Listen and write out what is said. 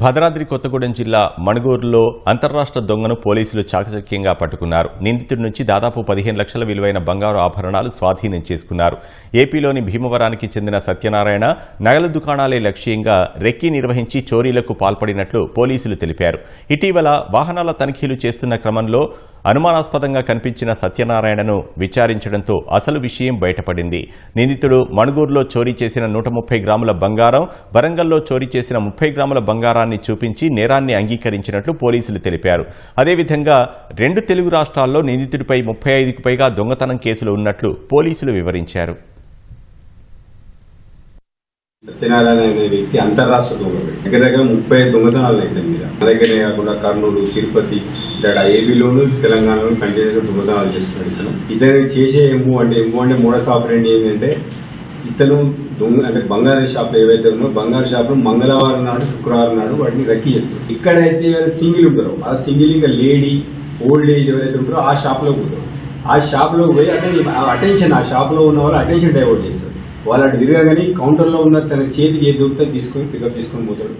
భద్రాద్రి కొత్తగూడెం జిల్లా మణుగూరులో అంతర్రాష్ట్ర దొంగను పోలీసులు చాకచక్యంగా పట్టుకున్నారు. నిందితుడి నుంచి దాదాపు పదిహేను లక్షల విలువైన బంగారు ఆభరణాలు స్వాధీనం చేసుకున్నారు. ఏపీలోని భీమవరానికి చెందిన సత్యనారాయణ నగల దుకాణాలే లక్ష్యంగా రెక్కీ నిర్వహించి చోరీలకు పాల్పడినట్లు పోలీసులు తెలిపారు. ఇటీవల వాహనాల తనిఖీలు చేస్తున్న క్రమంలో అనుమానాస్పదంగా కనిపించిన సత్యనారాయణను విచారించడంతో అసలు విషయం బయటపడింది. నిందితుడు మణుగూరులో చోరీ చేసిన నూట ముప్పై గ్రాముల బంగారం వరంగల్లో చోరీ చేసిన ముప్పై గ్రాముల బంగారాన్ని చూపించి నేరాన్ని అంగీకరించినట్లు పోలీసులు తెలిపారు. అదేవిధంగా రెండు తెలుగు రాష్ట్రాల్లో నిందితుడిపై ముప్పై ఐదుకు పైగా దొంగతనం కేసులు ఉన్నట్లు పోలీసులు వివరించారు. సత్యనారాయణ అనే వ్యక్తి అంతర్రాష్ట్ర దొంగలు. దగ్గర దగ్గర ముప్పై దొంగతనాలు అవుతాయి మీద. మన దగ్గరే కాకుండా కర్నూలు తిరుపతి ఇక్కడ ఏపీలోను తెలంగాణలో కంటిన్యూస్ దొంగతనాలు చేస్తున్నాడు ఇతను. ఇతను చేసే ఎంబు అంటే ఎంబు అంటే మోడస్ ఆపరేంట్ ఏంటంటే ఇతను దొంగ అంటే బంగారు షాపులు ఏవైతే ఉన్నాయో బంగారు షాపులు మంగళవారం నాడు శుక్రవారం నాడు వాటిని రక్కి చేస్తారు. ఇక్కడైతే సింగిల్ ఉంటారు ఆ సింగిల్ ఇంకా లేడీ ఓల్డ్ ఏజ్ ఎవరైతే ఉంటారో ఆ షాప్లో పోతారు. ఆ షాప్లో పోయి అదే అటెన్షన్ ఆ షాప్లో ఉన్న వాళ్ళు అటెన్షన్ డైవర్ట్ చేస్తారు. వాళ్ళు అటు తిరగగానే కౌంటర్లో ఉన్న తన చేతికి ఏది దొరికితే తీసుకొని పికప్ చేసుకొని పోతాడు.